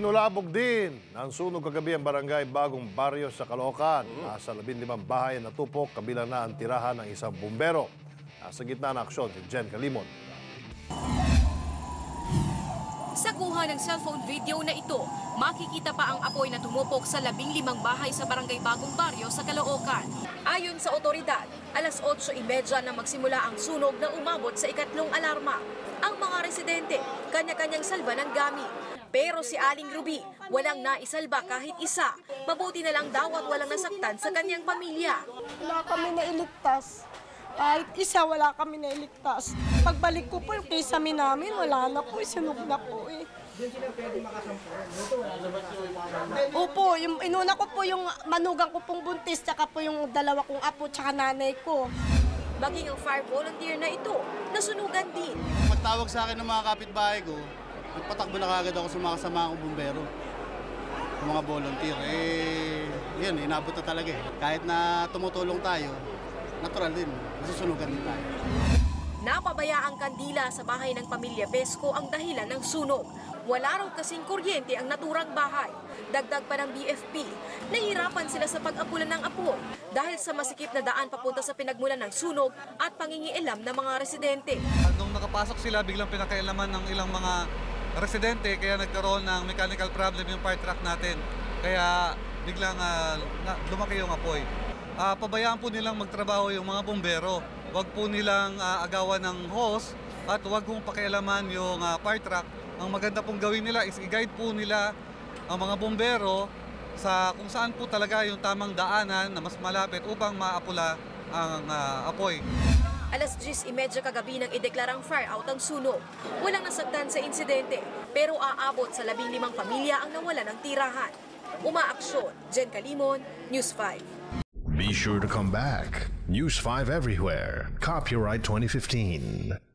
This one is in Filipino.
Pinulabog din ng sunog kagabi ang barangay Bagong Baryo sa Caloocan. Nasa 15 bahay na tupok, kabilang na ang tirahan ng isang bumbero. Nasa gitna ng aksyon si Jen Kalimon. Sa kuha ng cellphone video na ito, makikita pa ang apoy na tumupok sa labing limang bahay sa barangay Bagong Baryo sa Caloocan. Ayon sa otoridad, alas 8.30 na magsimula ang sunog na umabot sa ikatlong alarma. Ang mga residente, kanya-kanyang salba ng gamit. Pero si Aling Ruby, walang naisalba kahit isa. Mabuti na lang daw at walang nasaktan sa kanyang pamilya. Wala kami nailigtas. Kahit isa, wala kami nailigtas. Pagbalik ko po yung kisame namin, wala na po, sinog na po eh. Opo, yung inuna ko po yung manugang ko pong buntis, tsaka po yung dalawa kong apo, tsaka nanay ko. Maging ang fire volunteer na ito, nasunugan din. Magtawag sa akin ng mga kapitbahay ko, nagpatakbo na kagad ako sa mga kasama kong bumbero. Yung mga volunteer, eh, yun, inabot na talaga eh. Kahit na tumutulong tayo, natural din, nasusunugan din tayo. Napabaya ang kandila sa bahay ng pamilya Pesco ang dahilan ng sunog. Wala raw kasing kuryente ang naturang bahay. Dagdag pa ng BFP, nahirapan sila sa pag-apulan ng apoy dahil sa masikip na daan papunta sa pinagmulan ng sunog at pangingialam ng mga residente. Nung nakapasok sila, biglang pinakailaman ng ilang mga residente kaya nagkaroon ng mechanical problem yung fire truck natin. Kaya biglang ah, na, lumaki yung apoy. Ah, pabayaan po nilang magtrabaho yung mga bombero. Huwag po nilang ah, agawan ng hose at huwag pong pakialaman yung ah, fire truck. Ang maganda pong gawin nila is i-guide po nila ang mga bombero sa kung saan po talaga yung tamang daanan na mas malapit upang maapula ang ah, apoy. Alas 10.30 kagabi nang ideklarang fire out ang sunog. Walang nasagdan sa insidente, pero aabot sa labing limang pamilya ang nawala ng tirahan. Umaaksyon, Jen Kalimon, News 5. Be sure to come back. News 5 everywhere. Copyright 2015.